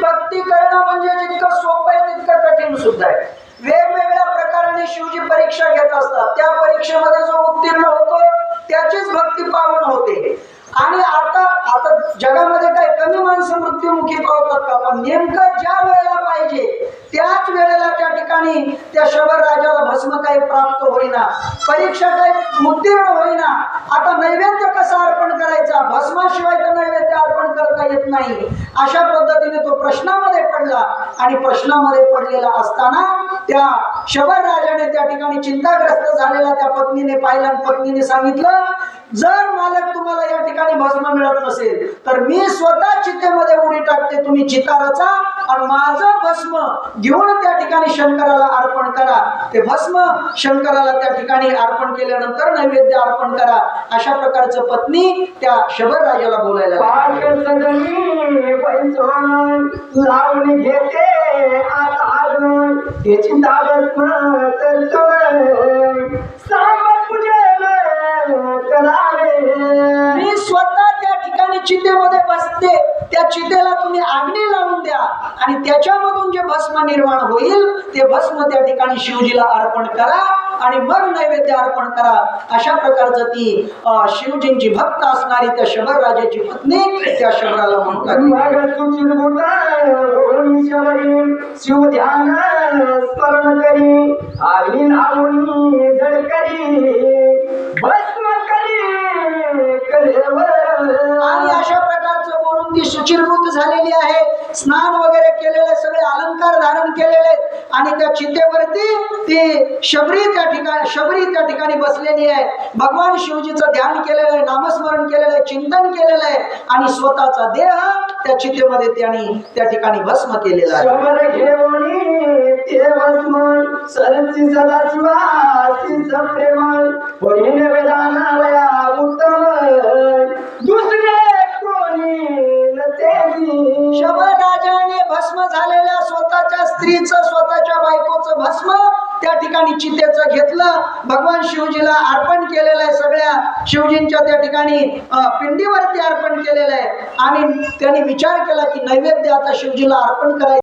भक्ती करणं म्हणजे जितकं सोपं आहे तितकं कठीण सुद्धा आहे. वेगवेगळ्या प्रकाराने शिवजी परीक्षा घेत असतात. त्या परीक्षेमध्ये जो उत्तीर्ण होतो त्याचीच भक्ती पावन होते. आणि आता आता जगामध्ये मृत्युमुखी पळवतात का पण नेमकं ज्या वेळेला पाहिजे त्याच वेळेला त्या ठिकाणी त्या शबर राजाला भस्म काही प्राप्त होईना परीक्षा काही उत्तीर्ण होईना आता नैवेद्य कसा अर्पण करायचा? भस्माशिवाय तर नैवेद्य अर्पण करता येत नाही. अशा पद्धतीने तो प्रश्नामध्ये पडला आणि प्रश्नामध्ये पडलेला असताना त्या शबर राजाने त्या ठिकाणी चिंताग्रस्त झालेला त्या पत्नीने पाहिलं पत्नीने सांगितलं जर मालक तुम्हाला या ठिकाणी भस्म मिळत नसेल तर मी स्वतः चित्त चिताराचा आणि माझं भस्म घेऊन त्या ठिकाणी शंकराला अर्पण करा. ते भस्म शंकराला त्या ठिकाणी अर्पण केल्यानंतर नैवेद्य अर्पण करा. अशा प्रकारचं पत्नी त्या शबर राजाला बोलायला घेते बसते त्या चितेला तुम्ही आग्नी लावून द्या. आणि त्याच्यामधून जे भस्म निर्माण होईल ते भस्म त्या ठिकाणी शिवजीला अर्पण करा आणि मग नैवेद्य अर्पण करा. अशा प्रकारचं ती शिवजींची भक्त असणारी त्या शबर राजाची पत्नी त्या शबराला म्हणतात शिव ध्यान स्मरण जड करी भस्म करी कलेवर आणि अशा प्रकारचं बोलून ती शुचिरभूत झालेली आहे. स्नान वगैरे केलेले सगळे अलंकार धारण केलेले आहेत. आणि त्या चितेवरती ती शबरी त्या ठिकाणी शबरी त्या ठिकाणी बसलेली आहे. भगवान शिवजीचं ध्यान केलेलं आहे नामस्मरण केलेलं आहे चिंतन केलेलं आहे. आणि स्वतःचा देह त्या चितेमध्ये त्यांनी त्या ठिकाणी भस्म केलेला आहे शबर घेवणी ते भस्म सरची सदा शिवासी संप्रेमळ होईन वेदानावया उत्तम दुसरे कोणी नसेली शबर राजाने भस्म झालेल्या स्वतःच्या स्त्रीचं स्वतःच्या बायकोचं भस्म त्या ठिकाणी चितेचं घेतलं. भगवान शिवजीला अर्पण केलेलं आहे सगळ्या. शिवजींच्या त्या ठिकाणी पिंडीवरती अर्पण केलेलं आहे. आणि त्यांनी विचार केला की नैवेद्य आता शिवजीला अर्पण करायचं